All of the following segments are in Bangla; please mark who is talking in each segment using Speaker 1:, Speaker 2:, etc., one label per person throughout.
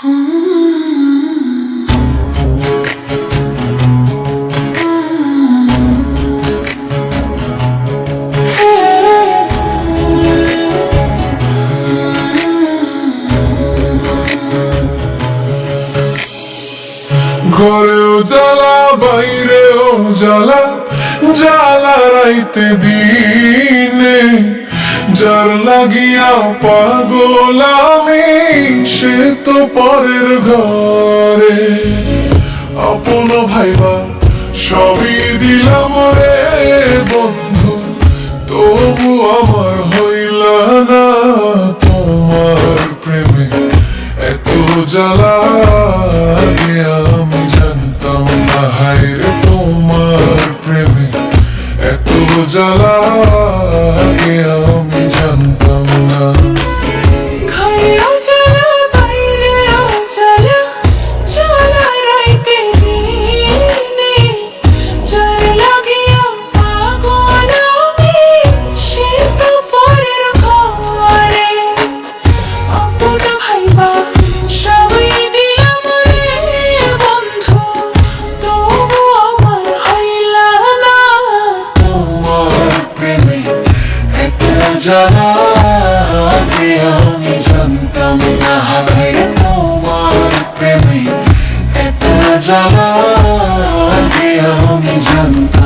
Speaker 1: ঘরেও জ্বালা বাইরেও জ্বালা জ্বালা রাইতে দিনে। যার লাগিয়া পাগল আমি সে তো পরের ঘরে। আপন ভাইবা, সবই দিলাম রে বন্ধু, তবু আমার হইলা না তোমার প্রেমে। এত জ্বালা আমি জানতাম না হায়রে তোমার প্রেমে। এত জ্বালা இருக்கும் আগে আমি জানতাম না হায়রে তোমার প্রেমে। এত জ্বালা আমি জানতাম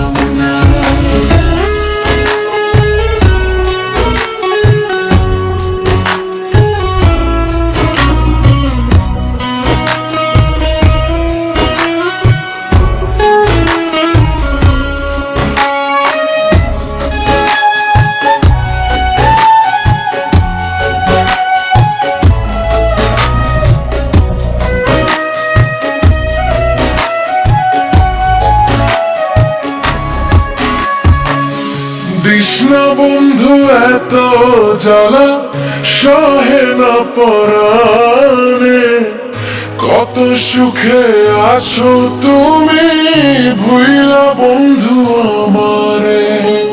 Speaker 1: কৃষ্ণা বন্ধু এত জ্বালা সহে না পরাণে। কত সুখে আছো তুমি ভুইলা বন্ধু আমারে।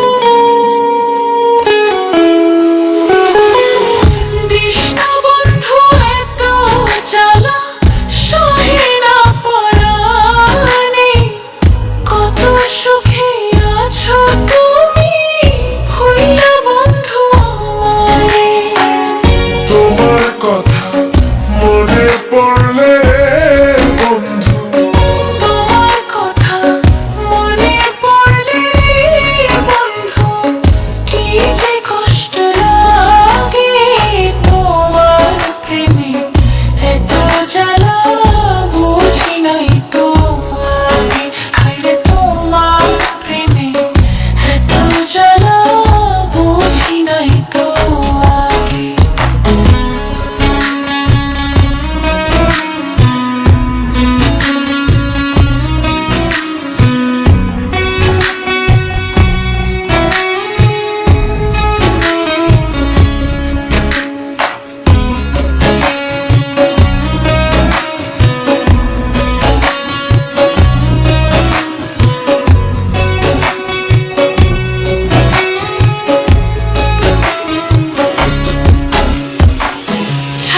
Speaker 2: এত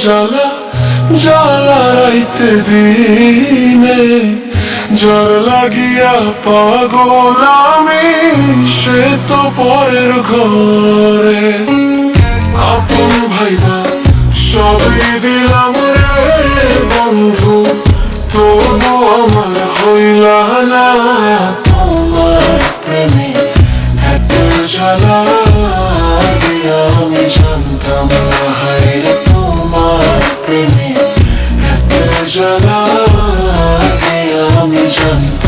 Speaker 2: জ্বালা জ্বালা
Speaker 1: রাইতে দিনে। জ্বর লাগিয়া পাগল আমি, সে তো পরের ঘরে। আপন ভাইবা সবই দিলাম রে বন্ধু তো আমার হইলা না। আমি জানতাম